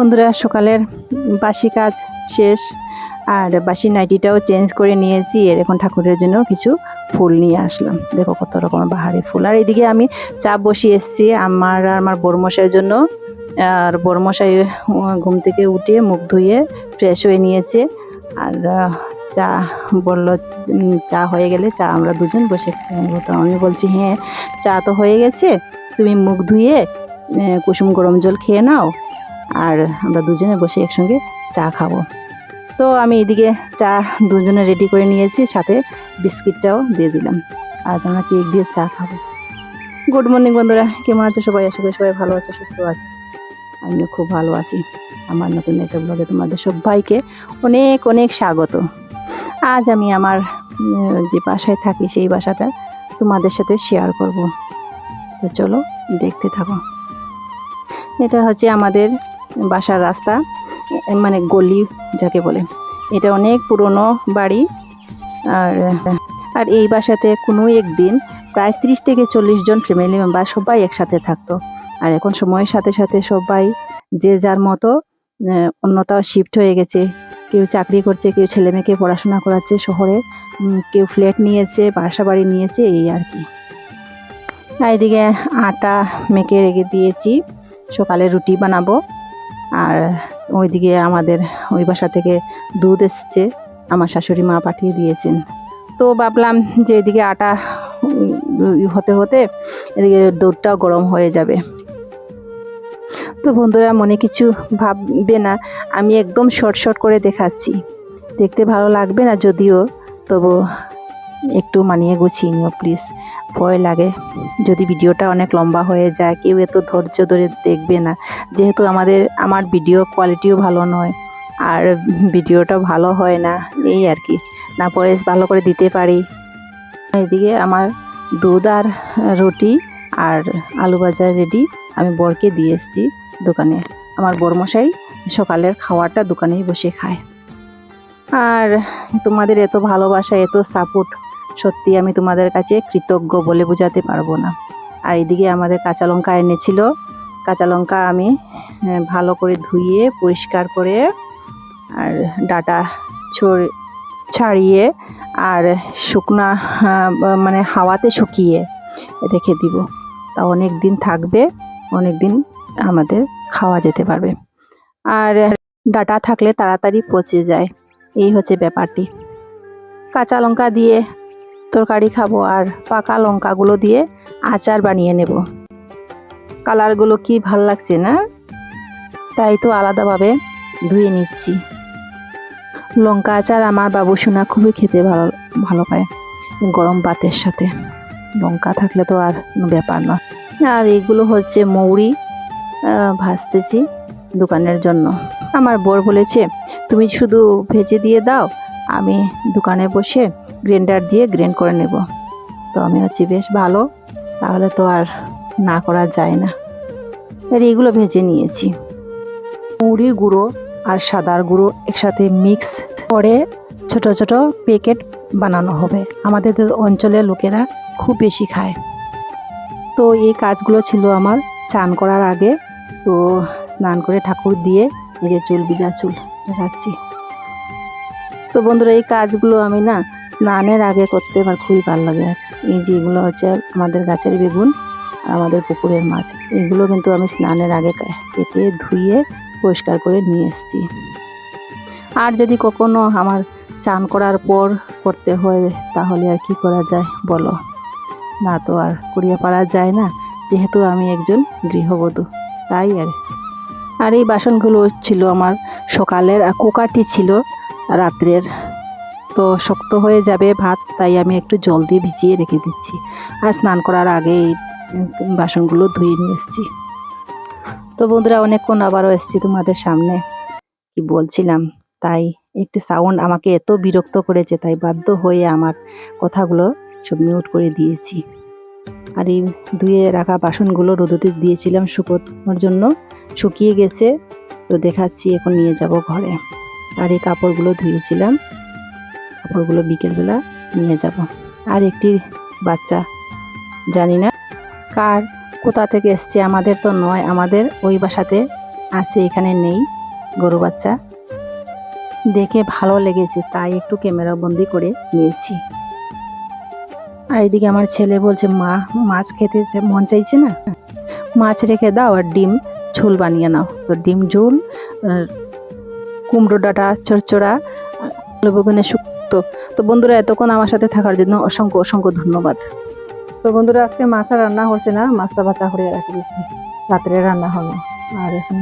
বন্ধুরা সকালের বাসি কাজ শেষ আর বাসি নাইটিটাও চেঞ্জ করে নিয়েছি। এর এখন ঠাকুরের জন্য কিছু ফুল নিয়ে আসলাম। দেখো কত রকমের বাহারি ফুল। আর এদিকে আমি চা বসিয়ে এসেছি আমার আর আমার বড়মশাইয়ের জন্য। আর বড়মশাই উম, ঘুম থেকে উঠে মুখ ধুয়ে ফ্রেশ হয়ে নিয়েছে। আর চা বলল চা হয়ে গেলে চা আমরা দুজন বসে তো আমি বলছি হ্যাঁ চা তো হয়ে গেছে। তুমি মুখ ধুয়ে কুসুম গরম জল খেয়ে নাও। আর আমরা দুজনে বসে একসঙ্গে চা খাব। তো আমি এদিকে চা দুজনে রেডি করে নিয়েছি, সাথে বিস্কিটটাও দিয়ে দিলাম। আজ আমরা কেক দিয়ে চা খাব। গুড মর্নিং বন্ধুরা, কেমন আছে সবাই? আশা করি সবাই ভালো আছে, সুস্থ আছে। আমিও খুব ভালো আছি। আমার নতুন একটা ব্লগে তোমাদের সবাইকে অনেক অনেক স্বাগত। আজ আমি আমার যে বাসায় থাকি সেই বাসাটা তোমাদের সাথে শেয়ার করব। তো চলো দেখতে থাকো। এটা হচ্ছে আমাদের বাসার রাস্তা মানে গলি যাকে বলে। এটা অনেক পুরনো বাড়ি। আর আর এই বাসাতে কোনো একদিন প্রায় ত্রিশ থেকে চল্লিশ জন ফ্যামিলি মেম্বার সবাই একসাথে থাকতো। আর এখন সময়ের সাথে সাথে সবাই যে যার মতো অন্যতাও শিফট হয়ে গেছে। কেউ চাকরি করছে, কেউ ছেলে মেয়েকে পড়াশোনা করাচ্ছে শহরে কেউ ফ্ল্যাট নিয়েছে, বাসা বাড়ি নিয়েছে, এই আর কি। এদিকে আটা মেখে রেখে দিয়েছি। সকালে রুটি বানাবো। আর ওইদিকে আমাদের ওই বাসা থেকে দুধ এসছে, আমার শাশুড়ি মা পাঠিয়ে দিয়েছেন। তো ভাবলাম যে এদিকে আটা হতে হতে এদিকে দুধটাও গরম হয়ে যাবে। তো বন্ধুরা, মনে কিছু ভাববে না, আমি একদম শর্ট শর্ট করে দেখাচ্ছি। দেখতে ভালো লাগবে না যদিও, তবু একটু মানিয়ে গুছিয়ে নিও প্লিজ ভয় লাগে। যদি ভিডিওটা অনেক লম্বা হয়ে যায়, কেউ এত ধৈর্য ধরে দেখবে না। যেহেতু আমাদের, আমার ভিডিও কোয়ালিটিও ভালো নয়, আর ভিডিওটা ভালো হয় না, এই আর কি। না ভয়েস ভালো করে দিতে পারি। এদিকে আমার দুধ আর রুটি আর আলু ভাজা রেডি আমি বরকে দিয়ে এসেছি দোকানে। আমার বরমশাই সকালের খাওয়াটা দোকানেই বসে খায়। আর তোমাদের এত ভালোবাসা, এত সাপোর্ট সত্যি আমি তোমাদের কাছে কৃতজ্ঞ বলে বোঝাতে পারব না। আর এদিকে আমাদের কাঁচা লঙ্কা এনেছিল। কাঁচা লঙ্কা আমি ভালো করে ধুয়ে, পরিষ্কার করে আর ডাটা ছড়, ছাড়িয়ে আর শুকনা মানে হাওয়াতে শুকিয়ে রেখে দিব। তা অনেক দিন থাকবে, অনেক দিন আমাদের খাওয়া যেতে পারবে। আর ডাটা থাকলে তাড়াতাড়ি পচে যায়। এই হচ্ছে ব্যাপারটি। কাঁচা লঙ্কা দিয়ে তরকারি খাব আর পাকা লঙ্কাগুলো দিয়ে আচার বানিয়ে নেব। কালারগুলো কি ভালো লাগছে না? তাই তো আলাদাভাবে ধুয়ে নিচ্ছি। লঙ্কা আচার আমার বাবু সোনা খুবই খেতে ভালো ভালো পায় গরম ভাতের সাথে। লঙ্কা থাকলে তো আর কোনো ব্যাপার নয় আর এগুলো হচ্ছে মৌরি ভাজতেছি দোকানের জন্য। আমার বর বলেছে, তুমি শুধু ভেজে দিয়ে দাও, আমি দোকানে বসে গ্রাইন্ডার দিয়ে গ্রেন্ড করে নেব। তো আমি হচ্ছি বেশ ভালো, তাহলে তো আর না করা যায় না। আর এইগুলো ভেজে নিয়েছি। মুড়ির গুঁড়ো আর সাদার গুঁড়ো একসাথে মিক্স করে ছোট ছোট প্যাকেট বানানো হবে। আমাদের অঞ্চলের লোকেরা খুব বেশি খায়। তো এই কাজগুলো ছিল আমার চান করার আগে। তো স্নান করে ঠাকুর দিয়ে এই যে চুল বিজা চুল রাখছি তো বন্ধুরা, এই কাজগুলো আমি না স্নানের আগে করতে আমার খুবই ভালো লাগে। এই যে এগুলো হচ্ছে আমাদের গাছের বেগুন আমাদের পুকুরের মাছ, এগুলো কিন্তু আমি স্নানের আগে কেটে ধুয়ে পরিষ্কার করে নিয়ে এসেছি। আর যদি কখনো আমার চান করার পর করতে হয়, তাহলে আর কি করা যায় বলো? না তো আর করিয়া পারা যায় না, যেহেতু আমি একজন গৃহবধূ, তাই আর। আর এই বাসনগুলো ছিল আমার সকালের আর কুকারটি ছিল রাত্রের। তো শক্ত হয়ে যাবে ভাত, তাই আমি একটু জল দিয়ে ভিজিয়ে রেখে দিচ্ছি। আর স্নান করার আগে বাসনগুলো ধুয়ে নিয়ে এসেছি। তো বন্ধুরা, অনেকক্ষণ আবারও এসেছি তোমাদের সামনে। কি বলছিলাম? তাই একটি সাউন্ড আমাকে এত বিরক্ত করেছে, তাই বাধ্য হয়ে আমার কথাগুলো সব মিউট করে দিয়েছি। আর এই ধুয়ে রাখা বাসনগুলো রোদতে দিয়েছিলাম শুকোনোর জন্য। শুকিয়ে গেছে, তো দেখাচ্ছি, এখন নিয়ে যাব ঘরে। আর এই কাপড়গুলো ধুয়েছিলাম। কাপড়গুলো বিকেলবেলা নিয়ে যাব। আর একটি বাচ্চা, জানি না কার, কোথা থেকে এসছে আমাদের তো নয়, আমাদের ওই বাসাতে আছে, এখানে নেই গরু বাচ্চা। দেখে ভালো লেগেছে, তাই একটু ক্যামেরা বন্দি করে নিয়েছি। আর এদিকে আমার ছেলে বলছে, মা, মাছ খেতে মন চাইছে না? মাছ রেখে দাও আর ডিম, ঝোল বানিয়ে নাও। তো ডিম, ঝোল কুমড়ো ডাঁটা চচ্চড়া আলু বেগুনের শুক্তো তো বন্ধুরা, এতক্ষণ আমার সাথে থাকার জন্য অসংখ্য অসংখ্য ধন্যবাদ। তো বন্ধুরা, আজকে মাছটা রান্না হয়েছে না? মাছটা বাচ্চা করে রাখি রাত্রে রান্না হবে। আর এখন